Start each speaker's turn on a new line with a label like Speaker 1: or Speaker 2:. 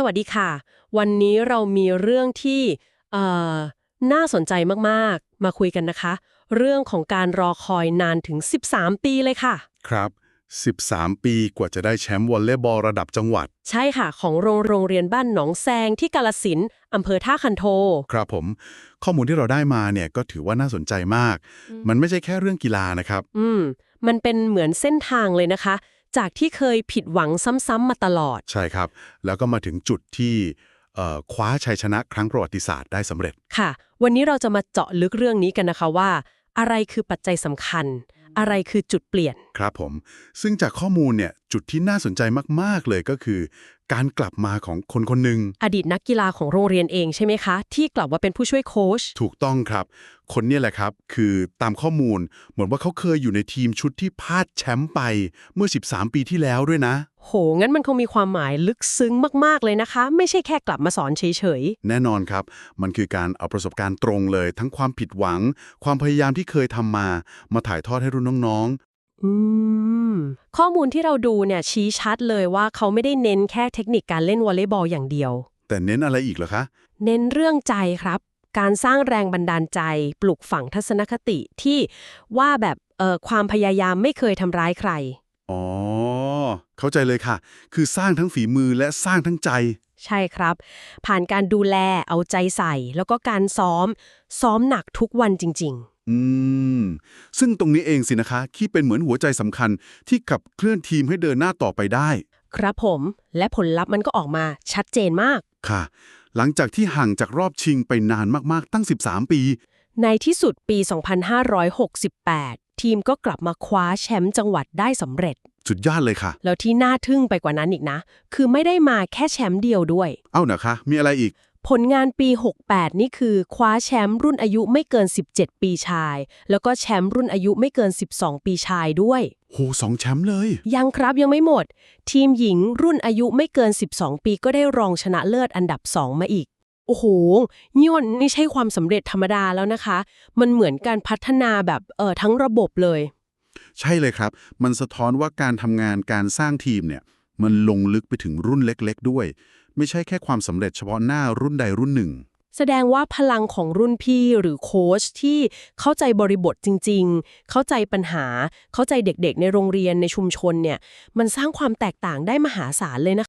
Speaker 1: สวัสดีค่ะ วันนี้เรามีเรื่องที่เอ่อน่าสนใจมาก ๆ มาคุยกันนะคะ เรื่องของการรอคอยนานถึง 13 ปีเลยค่ะ
Speaker 2: ครับ 13 ปีกว่าจะได้แชมป์วอลเลย์บอลระดับจังหวัด
Speaker 1: ใช่ค่ะ ของโรงโรงเรียนบ้านหนองแซงที่กาลสินธุ์อำเภอท่าคันโท
Speaker 2: ครับผม ข้อมูลที่เราได้มาเนี่ยก็ถือว่าน่าสนใจมาก มันไม่ใช่แค่เรื่องกีฬานะครับ
Speaker 1: อืม มันเป็นเหมือนเส้นทางเลยนะคะ จากที่เคยผิดหวังซ้ำๆมาตลอด
Speaker 2: ใช่ครับ แล้วก็มาถึงจุดที่เอ่อคว้าชัยชนะครั้งประวัติศาสตร์ได้สำเร็จ
Speaker 1: ค่ะ วันนี้เราจะมาเจาะลึกเรื่องนี้กันนะคะว่า อะไรคือปัจจัยสำคัญ อะไรคือจุดเปลี่ยน
Speaker 2: ครับผม ซึ่งจากข้อมูลเนี่ยจุดที่น่าสนใจมากๆเลยก็คือ การกลับมาของคนคนหนึ่ง
Speaker 1: อดีตนักกีฬาของโรงเรียนเองใช่ไหมคะ ที่กลับมาเป็นผู้ช่วยโค้ช
Speaker 2: ถูกต้องครับ คนเนี้แหละครับ คือตามข้อมูลเหมือนว่าเขาเคยอยู่ในทีมชุดที่พลาดแชมป์ไปเมื่อ 13 ปีที่แล้วด้วยนะ
Speaker 1: โห งั้นมันคงมีความหมายลึกซึ้งมาก ๆ เลยนะคะ ไม่ใช่แค่กลับมาสอนเฉย
Speaker 2: แน่นอนครับ มันคือการเอาประสบการณ์ตรงเลย ทั้งความผิดหวัง ความพยายามที่เคยทำมา มาถ่ายทอดให้รุ่นน้อง
Speaker 1: ๆ อืม ข้อมูลที่เราดูเนี่ยชี้ชัดเลยว่าเขาไม่ได้เน้นแค่เทคนิคการเล่นวอลเลย์บอลอย่างเดียว
Speaker 2: ๆแต่เน้นอะไรอีกเหรอคะ
Speaker 1: เน้นเรื่องใจครับ การสร้างแรงบันดาลใจ ปลุกฝังทัศนคติที่ว่าแบบเอ่อความพยายามไม่เคยทำร้ายใคร
Speaker 2: อ๋อ เข้าใจเลยค่ะ คือสร้างทั้งฝีมือและสร้างทั้งใจ
Speaker 1: ใช่ครับ ผ่านการดูแลเอาใจใส่ แล้วก็การซ้อม ซ้อมหนักทุกวันจริง
Speaker 2: อืม ซึ่งตรงนี้เองสินะคะที่เป็นเหมือนหัวใจสำคัญที่ขับเคลื่อนทีมให้เดินหน้าต่อไปได้
Speaker 1: ๆครับผมและผลลัพธ์มันก็ออกมาชัดเจนมาก
Speaker 2: ค่ะ หลังจากที่ห่างจากรอบชิงไปนานมากๆ ตั้ง 13 ปี
Speaker 1: ในที่สุดปี 2568 ทีมก็กลับมาคว้าแชมป์จังหวัดได้สำเร็จ
Speaker 2: สุดยอดเลยค่ะ
Speaker 1: แล้วที่น่าทึ่งไปกว่านั้นอีกนะ คือไม่ได้มาแค่แชมป์เดียวด้วย
Speaker 2: เอ้านะคะ มีอะไรอีก
Speaker 1: ผลงานปี 68 นี่คือ คว้าแชมป์รุ่นอายุไม่เกิน 17 ปีชาย แล้วก็แชมป์รุ่นอายุไม่เกิน 12 ปีชายด้วย
Speaker 2: โหสองแชมป์เลย
Speaker 1: ยังครับยังไม่หมด ทีมหญิงรุ่นอายุไม่เกิน 12 ปีก็ได้รองชนะเลิศอันดับ 2 มาอีก โอ้โหนี่มันไม่ใช่ความสำเร็จธรรมดาแล้วนะคะ มันเหมือนการพัฒนาแบบเออทั้งระบบเลย
Speaker 2: ใช่เลยครับ มันสะท้อนว่าการทำงานการสร้างทีมเนี่ย มันลงลึกไปถึงรุ่นเล็กๆ ด้วย ไม่ใช่แค่ความสำเร็จเฉพาะหน้ารุ่นใดรุ่นหนึ่ง
Speaker 1: แสดงว่าพลังของรุ่นพี่หรือโค้ชที่เข้าใจบริบทจริง ๆ เข้าใจปัญหา เข้าใจเด็กๆ ในโรงเรียนในชุมชนเนี่ย มันสร้างความแตกต่างได้มหาศาลเลยนะคะ